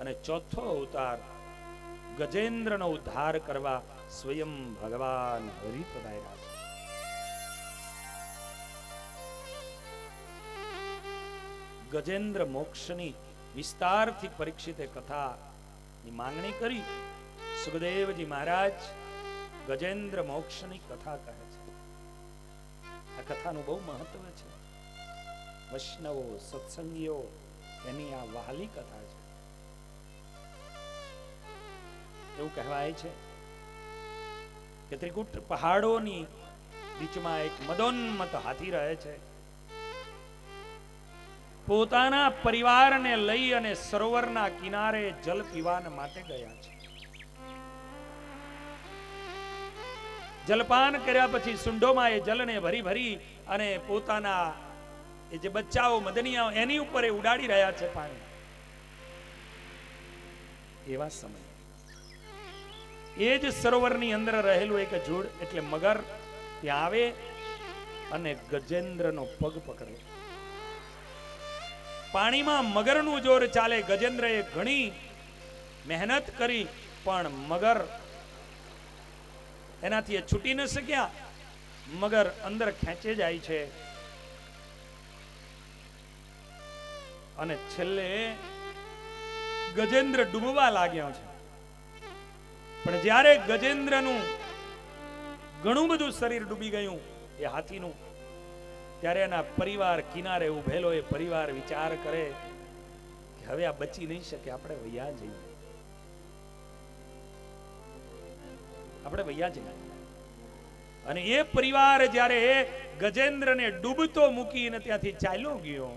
અને ચોથો અવતાર ગજેન્દ્રનો ઉદ્ધાર કરવા સ્વયં ભગવાન હરિ પધાર્યા છે ગજેન્દ્ર મોક્ષની વિસ્તારથી પરીક્ષિતે કથાની માંગણી કરી. સુખદેવજી મહારાજ ગજેન્દ્ર મોક્ષની કથા કહે છે. આ કથાનું બહુ મહત્વ છે. વૈષ્ણવો, સત્સંગીઓ, એની આ વહાલી કથા છે. એવું કહેવાય છે કે ત્રિકુટ પહાડોની બીચમાં એક મદોન્મત હાથી રહે છે. પોતાના પરિવારને લઈ અને સરોવરના કિનારે જલ પીવાન માટે ગયા છે. જલપાન કર્યા પછી સુંડોમાં એ જલને ભરી ભરી અને પોતાના એ જે બચ્ચાઓ, મદનિયાઓ, એની ઉપર એ ઉડાડી રહ્યા છે પાણી. એવા સમય એ જ સરોવરની અંદર રહેલું એક જોડ એટલે મગર ત્યાં આવે અને ગજેન્દ્રનો પગ પકડે. પાણીમાં મગરનું જોર ચાલે, ગજેન્દ્રએ ઘણી મહેનત કરી, પણ મગર એનાથી એ છૂટી ન શક્યા. મગર અંદર ખેંચે જાય છે. અને છેલ્લે ગજેન્દ્ર ડૂબવા લાગ્યો છે. પણ જ્યારે ગજેન્દ્રનું ઘણું બધું શરીર ડૂબી ગયું એ હાથીનું, ત્યારે એના પરિવાર કિનારે ઉભેલો એ પરિવાર વિચાર કરે કે હવે આ બચી નહીં શકે, આપણે વૈયા જઈએ. આપણે વૈયા જઈએ. અને એ પરિવાર જ્યારે ગજેન્દ્રને ડૂબતો મૂકીને ત્યાંથી ચાલ્યો ગયો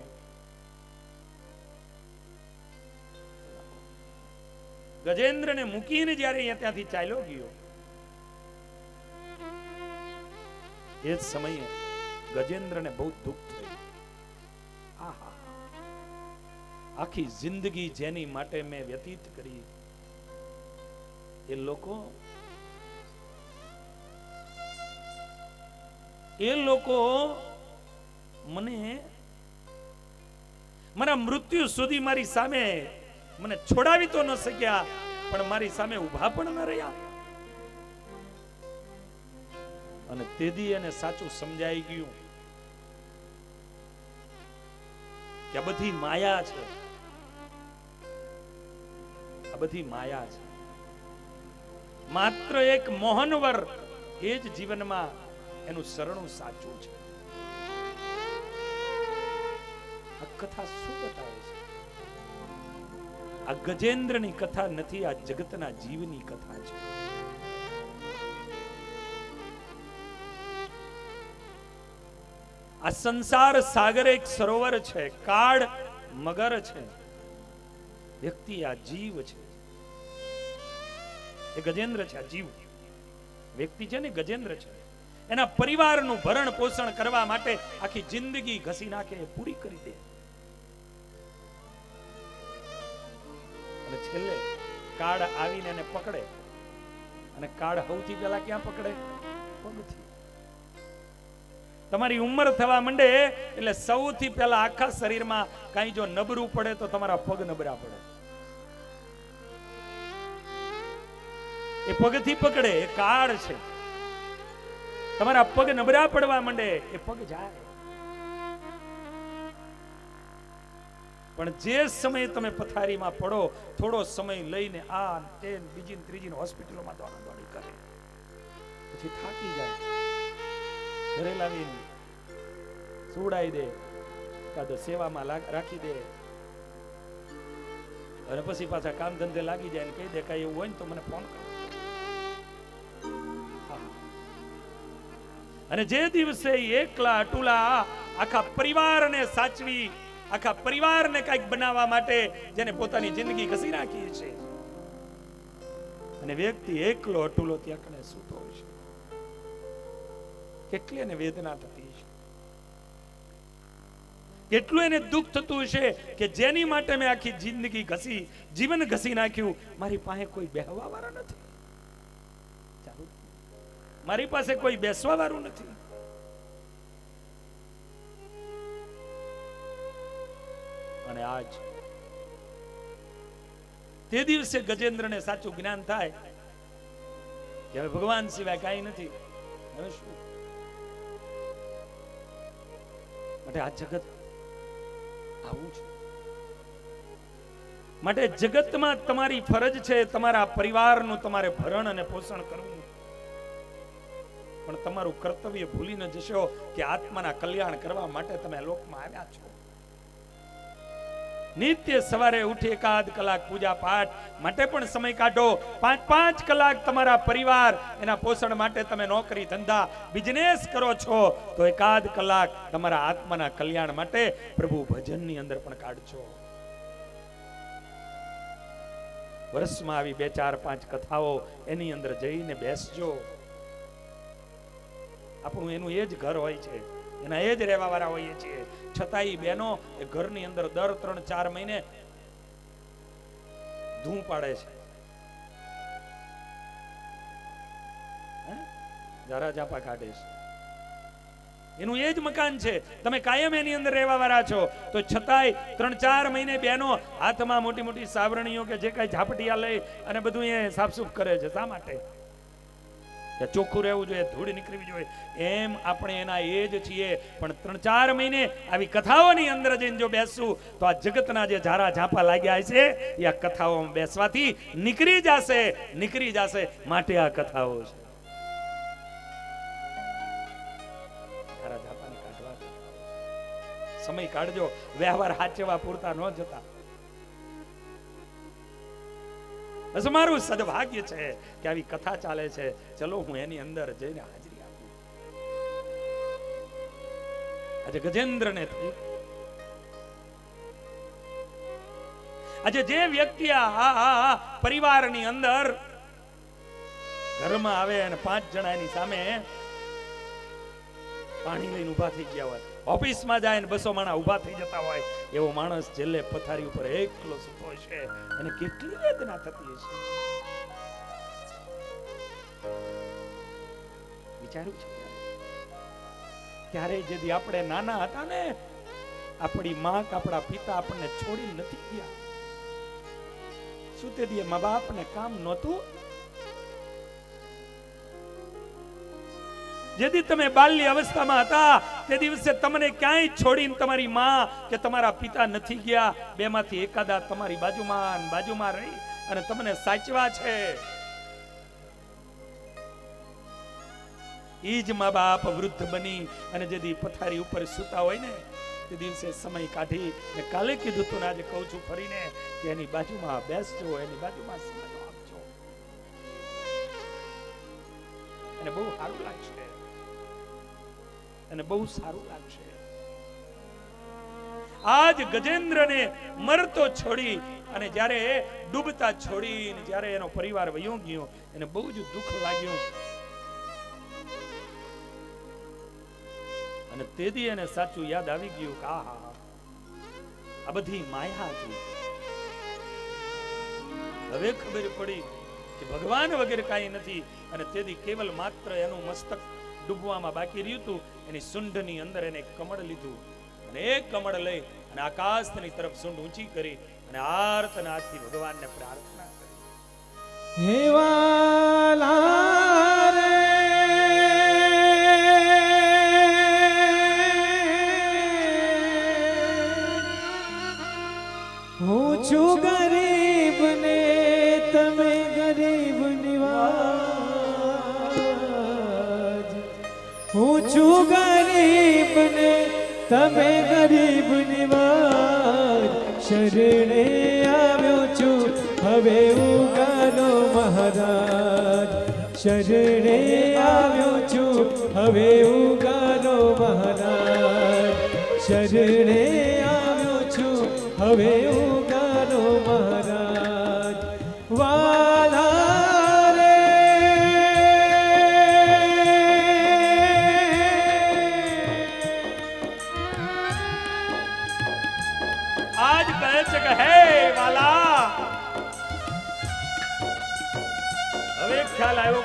ગજેન્દ્રને મૂકીને જ્યારે અહીંયા ત્યાંથી ચાલ્યો ગયો, એ જ સમયે ગજેન્દ્રને બહુ દુઃખ થયું. આહા. આખી જિંદગી જેની માટે મેં વ્યતીત કરી, એ લોકો એ લોકો મને, મારા મૃત્યુ સુધી મારી સામે મને છોડાવી તો ન શક્યા, પણ મારી સામે ઊભા પણ ન રહ્યા. અને તેદી એને સાચું સમજાઈ ગયું કે બધી માયા છે. આ બધી માયા છે. માત્ર એક મોહનવર એ જ જીવનમાં એનું શરણું સાચું છે. આ કથા શું બતાવે? આ ગજેન્દ્રની કથા નથી, આ જગતના જીવની કથા છે. આ સંસાર સાગર એક સરોવર છે, કાળ મગર છે. વ્યક્તિ આ જીવ છે. એ ગજેન્દ્ર છે, આ જીવ. વ્યક્તિ છે ને ગજેન્દ્ર છે. એના પરિવારનું ભરણ પોષણ કરવા માટે આખી જિંદગી ઘસી નાખે પૂરી કરી દે. છેલ્લે કાળ આવીને એને પકડે. અને કાળ સૌથી પહેલા ક્યાં પકડે? પગથી. તમારી ઉંમર થવા માંડે એટલે સૌથી પહેલા આખા શરીરમાં કાંઈ જો નબરું પડે તો તમારા પગ નબરા પડે. એ પગથી પકડે, એ કાળ છે. તમારા પગ નબરા પડવા માંડે, એ પગ જાય. પણ જે સમયે તમે પથારીમાં પડો, થોડો સમય લઈને આ તે બીજી ત્રીજી હોસ્પિટલોમાં દોડા દોડી કરે. પછી થાકી જાય. ઘરે લાવીને સુડાઈ દે કાં સેવામાં રાખી દે. અને પછી પાછા કામ ધંધે લાગી જાય ને કહી દે કાંઈ એવું હોય ને તો મને ફોન કરો. અને જે દિવસે એકલા અટુલા આખા પરિવારને સાચવી આખા પરિવારને કંઈક બનાવવા માટે જેને પોતાની જિંદગી ઘસી નાખી છે. અને વ્યક્તિ એકલો અટુલો ત્યાં સૂતો છે. કેટલી એને વેદના થતી છે. કેટલું એને દુઃખ થતું છે કે જેની માટે મેં આખી જિંદગી ઘસી, જીવન ઘસી નાખ્યું, મારી પાસે કોઈ બેહવા વાળા નથી મારી પાસે કોઈ બેસવા વાળું નથી. આજ. તે દિવસે ગજેન્દ્રને સાચું જ્ઞાન થાય કે હવે ભગવાન સિવાય કાંઈ નથી. હવે શું? માટે આ જગત આવું છે. માટે જગતમાં તમારી ફરજ છે તમારા પરિવારનું તમારે ભરણ અને પોષણ કરવું. પણ તમારું કર્તવ્ય ભૂલી ન જશો કે આત્માના કલ્યાણ કરવા માટે તમે લોકમાં આવ્યા છો. નિત્ય સવારે ઉઠી એકાદ કલાક પૂજા પાઠ, માટે પણ સમય કાઢો. પાંચ પાંચ કલાક તમારા પરિવાર એના પોષણ માટે તમે નોકરી, ધંધા બિઝનેસ કરો છો, તો એકાદ કલાક તમારા આત્માના કલ્યાણ માટે પ્રભુ ભજનની અંદર પણ કાઢજો. વર્ષમાં આવી બે ચાર પાંચ કથાઓ એની અંદર જઈને બેસજો. આપણું એનું એ જ ઘર હોય છે. એના એ જ રહેવા વાળા હોઈએ છીએ. છતાં એ બહેનો એ ઘરની અંદર દર ત્રણ ચાર મહિને ધૂં પાડે છે. હે? ઝાપા કાઢે છે. એનું એ જ મકાન છે. તમે કાયમ એની અંદર રહેવા વાળા છો. તો છતાંય ત્રણ ચાર મહિને બેનો હાથમાં મોટી મોટી સાવરણીઓ કે જે કાંઈ ઝાપટિયા લઈ અને બધું એ સાફસૂફ કરે છે. શા માટે? કે ચોખ્ખું રહેવું જોઈએ, ધૂળ નીકળવી જોઈએ. એમ આપણે એના એ જ છીએ. પણ ત્રણ ચાર મહિને આવી કથાઓની અંદર જઈને જો બેસશું તો આ જગતના જે ઝારા ઝાંપા લાગ્યા છે એ આ કથાઓમાં બેસવાથી નીકળી જશે નીકળી જશે. માટે આ કથાઓ છે. સમય કાઢજો. વ્યવહાર હાચવા પૂરતા ન જતા. મારું સદભાગ્ય છે કે આવી કથા ચાલે છે. ચલો હું એની અંદર જઈને હાજરી આપું. આજે ગજેન્દ્રને થયું. આજે જે વ્યક્તિ આ પરિવારની અંદર ઘરમાં આવે અને પાંચ જણા એની સામે પાણી લઈને ઊભા થઈ ગયા હોય. ઓફિસમાં જાય ને બસો માણા ઊભા થઈ જતા હોય, એવો માણસ છેલ્લે પથારી ઉપર એકલો સૂતો છે અને કેટલી વેદના થતી હશે. વિચાર્યું છે ત્યારે જેથી આપણે નાના હતા ને, આપણી માં આપણા પિતા આપણને છોડી નથી ગયા. શું તે દીએ? મા બાપને કામ નહોતું? જેથી તમે બાલ્ય અવસ્થામાં હતા, તે દિવસે તમને ક્યાંય છોડીને તમારી માં કે તમારા પિતા નથી ગયા. બેમાંથી એકાદા તમારી બાજુમાં બાજુમાં રહી અને તમને સાચવા છે. ઈ જ મા બાપ વૃદ્ધ બની અને જેથી પથારી ઉપર સૂતા હોય ને, તે દિવસે સમય કાઢી ને કાલે કીધું તું આજે કહું છું ફરીને કે એની બાજુમાં બેસજો, એની બાજુમાં સમજો આપજો. અને બહુ સારું લાગશે. અને બહુ સારું લાગશે આજ ગજેન્દ્રને મરતો છોડી અને જ્યારે ડૂબતા છોડીને જ્યારે એનો પરિવાર વયો ગયો, એને બહુ જ દુઃખ લાગ્યું. અને તેથી એને સાચું યાદ આવી ગયું કે આહા, આ બધી માયા હતી. હવે ખબર પડી કે ભગવાન વગેરે કાંઈ નથી અને તેથી કેવલ માત્ર એનું મસ્તક ડૂબવામાં બાકી રહ્યું હતું. એની સુંઢની અંદર એને કમળ લીધું. અને એ કમળ લઈ અને આકાશની તરફ સુંઢ ઊંચી કરી અને આર્તનાદથી ભગવાનને પ્રાર્થના કરી. હે વાલા હું છું ગરીબ ને તમે ગરીબ નિવાજ શરણે આવ્યો છું. હવે ઉગાનો મહારાજ શરણે આવ્યો છું. હવે ઉગાનો મહારાજ શરણે આવ્યો છું. હવે ઉગાનો મહારાજ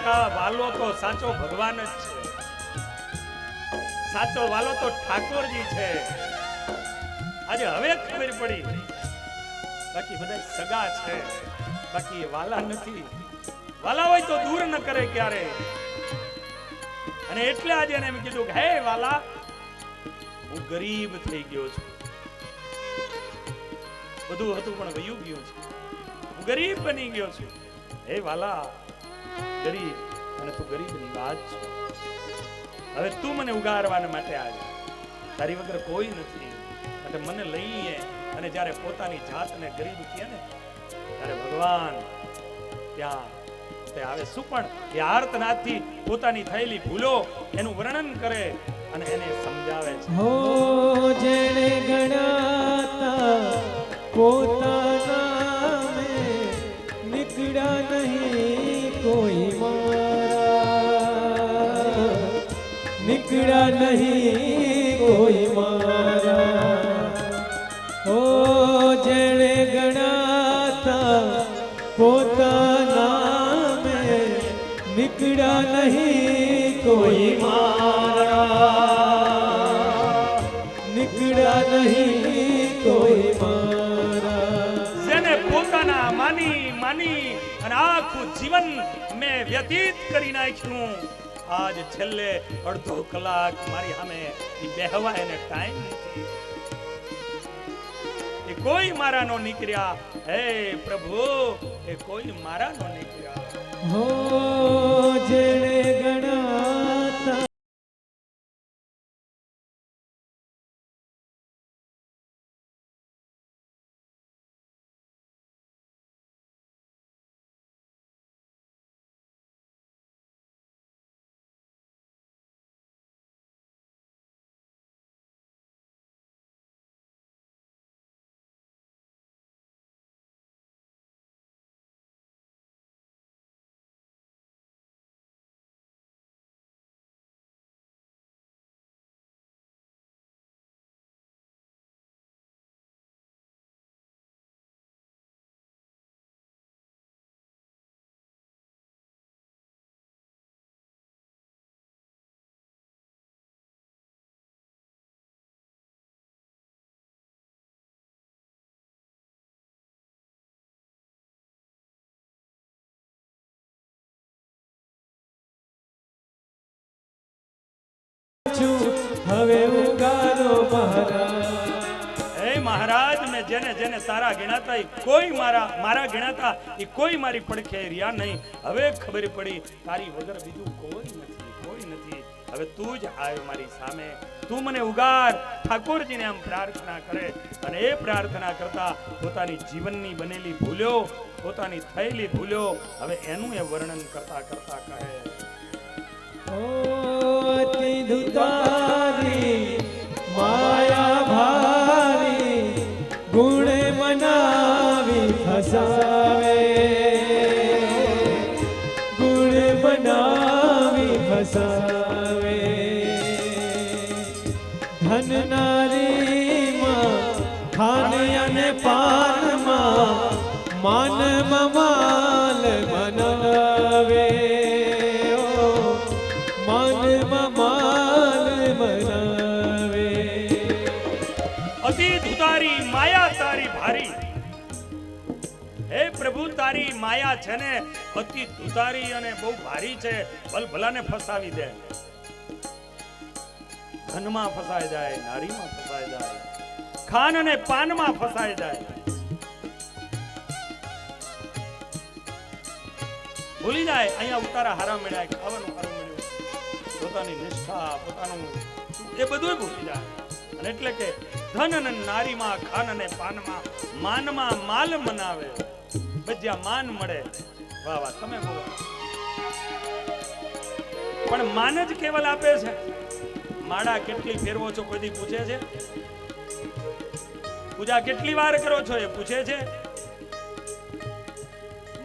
ખ્યાલ આવ્યો કે આ વાલો તો સાચો ભગવાન જ છે. સાચો વાલો તો ઠાકોરજી છે. આજે હવે ખબર પડી. બાકી બધા સગા છે. બાકી વાલા નથી. વાલા હોય તો દૂર ન કરે ક્યારે. અને એટલે આજે એને એમ કીધું કે, હે વાલા, હું ગરીબ થઈ ગયો છું. બધું હતું પણ વયું ગયું છે. હું ગરીબ બની ગયો છું. હે વાલા ગરીબ અને તું ગરીબની વાત છે. હવે તું મને ઉગારવાના માટે આવે તારી વગર કોઈ નથી. એટલે મને લઈએ અને જ્યારે પોતાની જાતને ગરીબ કહે ને, ત્યારે ભગવાન ત્યાં તે આવે. શું પણ એ આર્તનાથથી પોતાની થયેલી ભૂલો એનું વર્ણન કરે અને એને સમજાવે છે. હો જેણે ગણાતા પોતાના નીકળ્યા નહીં. નીકળ્યા નહીં કોઈ મારા. જેણે ગણાતા પોતાના નીકળ્યા નહીં કોઈ મારા. નીકળ્યા નહીં કોઈ માની માની અને આખું જીવન મેં વ્યતીત કરી નાખ્યું. આજ છેલ્લે અડધો કલાક મારી સામે બેહવા એને ટાઈમ એ કોઈ મારા નો નીકળ્યા. હે પ્રભુ, એ કોઈ મારા નો નીકળ્યા. હો જેણે મહારાજ. મેં જેને જેને તારા ગણાતા કોઈ મારા મારા ગણાતા એ કોઈ મારી પડખે રહ્યા નહીં. હવે ખબર પડી, તારી વગર બીજું કોઈ નથી કોઈ નથી. હવે તું જ આવ્યો મારી સામે. તું મને ઉગાર. ઠાકોરજીને આમ પ્રાર્થના કરે અને એ પ્રાર્થના કરતા પોતાની જીવનની બનેલી ભૂલ્યો પોતાની થયેલી ભૂલ્યો હવે એનું એ વર્ણન કરતા કરતા કહે. ઓતિ ગુણ મનાવી ફસાવે. ગુણ બનાવી ફસાવે. ધન નારીમાં ખાન અને પાનમાં માન મમાલ માયા છે ને અતિ ધુતારી અને બહુ ભારી છે. ભલભલાને ફસાવી દે. ધનમાં ફસાઈ જાય, નારીમાં ફસાઈ જાય. ખાન અને પાનમાં ફસાઈ જાય. ભૂલી જાય, અહીંયા ઉતારા હારા મળ્યા, ખાવાનું હારું મળ્યું. પોતાની નિષ્ઠા, પોતાનું એ બધું ભૂલી જાય. અને એટલે કે ધન અને નારીમાં, ખાન અને પાનમાં, માનમાં માલ મનાવે. બસ માન મળે. વાહ વાહ, તમે બોલો પણ માન જ કેવલ આપે છે? માળા કેટલી ફેરવો છો કોઈ પૂછે છે? પૂજા કેટલી વાર કરો છો એ પૂછે છે?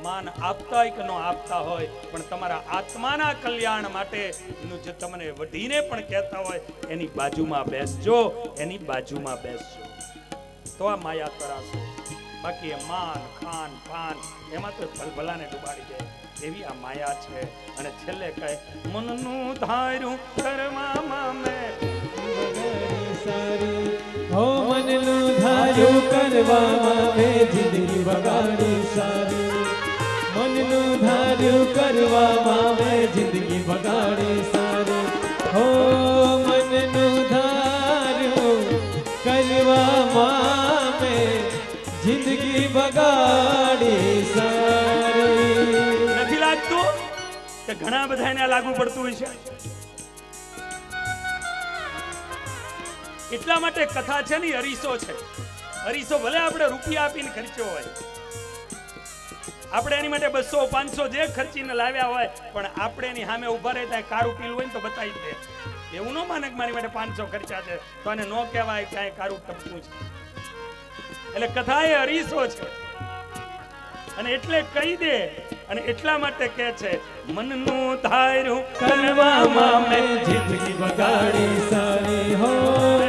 માન આપતા કે ન આપતા હોય, પણ તમારા આત્માના કલ્યાણ માટે નું જે તમને વઢીને પણ કહેતા હોય, એની બાજુમાં બેસજો, એની બાજુમાં બેસજો. તો આ માયા તરાશે. બાકી એ માન, ખાન પાન એમાં તો ભલભલાને ડુબાડી જાય. એવી આ માયા છે. અને છેલ્લે કહે, મનનું ધાર્યું કરવામાં મેં. સારું હો મનનું ધાર્યું કરવામાં મેં, જિંદગી બગાડી સારી. મનનું ધાર્યું કરવામાં મેં, જિંદગી બગાડી સારી. હો બગાડી સારી. નથી લાગતું કે ઘણા બધાને આ લાગુ પડતું હોય છે? એટલા માટે કથા છે ને અરીસો છે. અરીસો ભલે આપણે રૂપિયા આપીને ખર્ચ્યો હોય. આપણે એની માટે બસો, પાંચસો જે ખર્ચીને લાવ્યા હોય, પણ આપણે એની સામે ઊભા રહે ત્યાં કારું પીલું હોય ને તો બતાવી દે. એવું ન માને મારી માટે પાંચસો ખર્ચા છે. તો આને ન કહેવાય ક્યાંય કારું ટપકું છે. એટલે કથા એ અરીસો છે. અને એટલે કહી દે અને એટલા માટે કહે છે મનનું ધાર્યું કરવામાં મેં જિંદગી બગાડી સારી હો.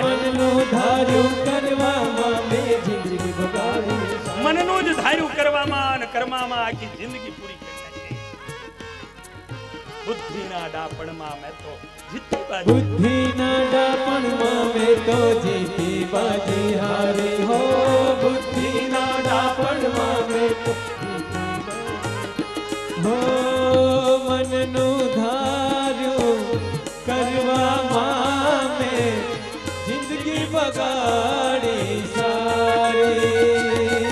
મનનું ધાર્યું કરવામાં મેં જિંદગી બગાડી મનનું જ ધાર્યું કરવામાં અને કર્મામાં આખી જિંદગી પૂરી કરી નાખી. બુદ્ધિના ડાપણમાં મેં તો જીતી બાજી બુદ્ધિના ડાપણમાં મેં તો જીતી બાજી હારી હો બુદ્ધિના ડાપણમાં મેં તો જીતી બાજી. હો મનનું ધાર્યું કરવામાં મેં જિંદગી બગાડી સારી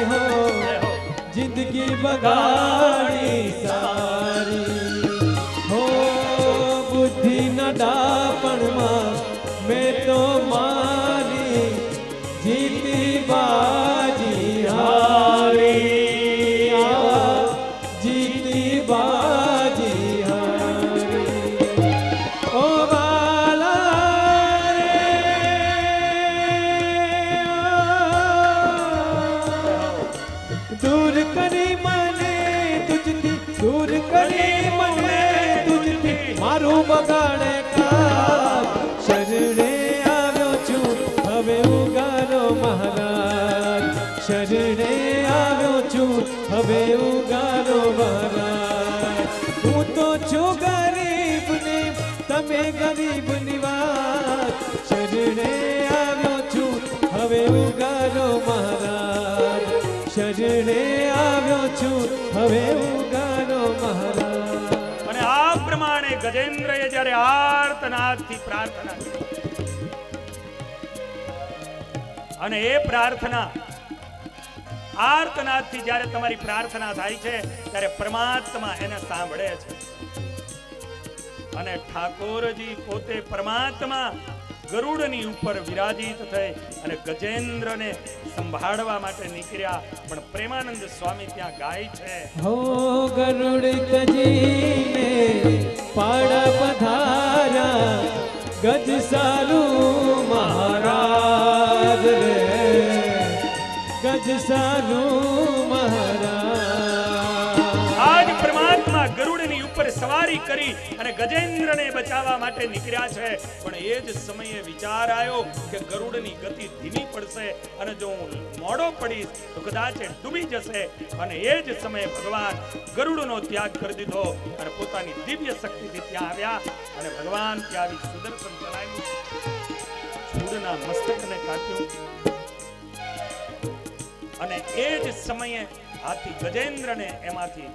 હો જય હો. જિંદગી બગાડી હવે અને આ પ્રમાણે ગજેન્દ્રએ જ્યારે આર્તનાદથી પ્રાર્થના કરી, અને એ પ્રાર્થના આર્તનાદથી જ્યારે તમારી પ્રાર્થના થાય છે, ત્યારે પરમાત્મા એને સાંભળે છે. અને ઠાકોરજી પોતે પરમાત્મા ગરુડની ઉપર વિરાજિત થઈ અને ગજેન્દ્રને સંભાળવા માટે નીકળ્યા. પણ પ્રેમાનંદ સ્વામી ત્યાં ગાય છે. હો ગરુડ તજીને પાડા પધારા, ગજ સારું મહારાજ રે. ગજ સારું સવારી કરી અને ગજેન્દ્રને બચાવવા માટે નીકળ્યા છે. પણ એ જ સમયે વિચાર આવ્યો કે ગરુડની ગતિ ધીમી પડશે અને જો હું મોડો પડીશ તો કદાચ ડૂબી જશે. અને એ જ સમયે ભગવાન ગરુડનો ત્યાગ કરી દીધો અને પોતાની દિવ્ય શક્તિથી ત્યાં આવ્યા અને ભગવાન ત્યાં આવી સુદર્શન ચલાવ્યું છોડના મસ્તકને કાપ્યું. અને એ જ સમયે હાથી ગજેન્દ્રને એમાંથી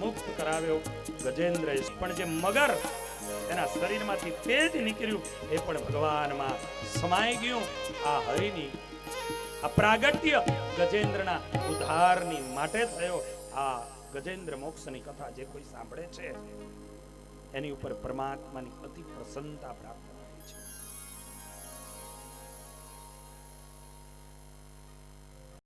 મુક્ત કરાવ્યો. ગજેન્દ્ર પણ જે મગર એના શરીરમાંથી તેજ નીકળ્યું, એ પણ ભગવાનમાં સમાઈ ગયું. આ હરિની, આ પ્રાગટ્ય ગજેન્દ્રના ઉદ્ધારની માટે થયો. આ ગજેન્દ્ર મોક્ષની કથા જે કોઈ સાંભળે છે, એની ઉપર પરમાત્માની અતિ પ્રસન્નતા પ્રાપ્ત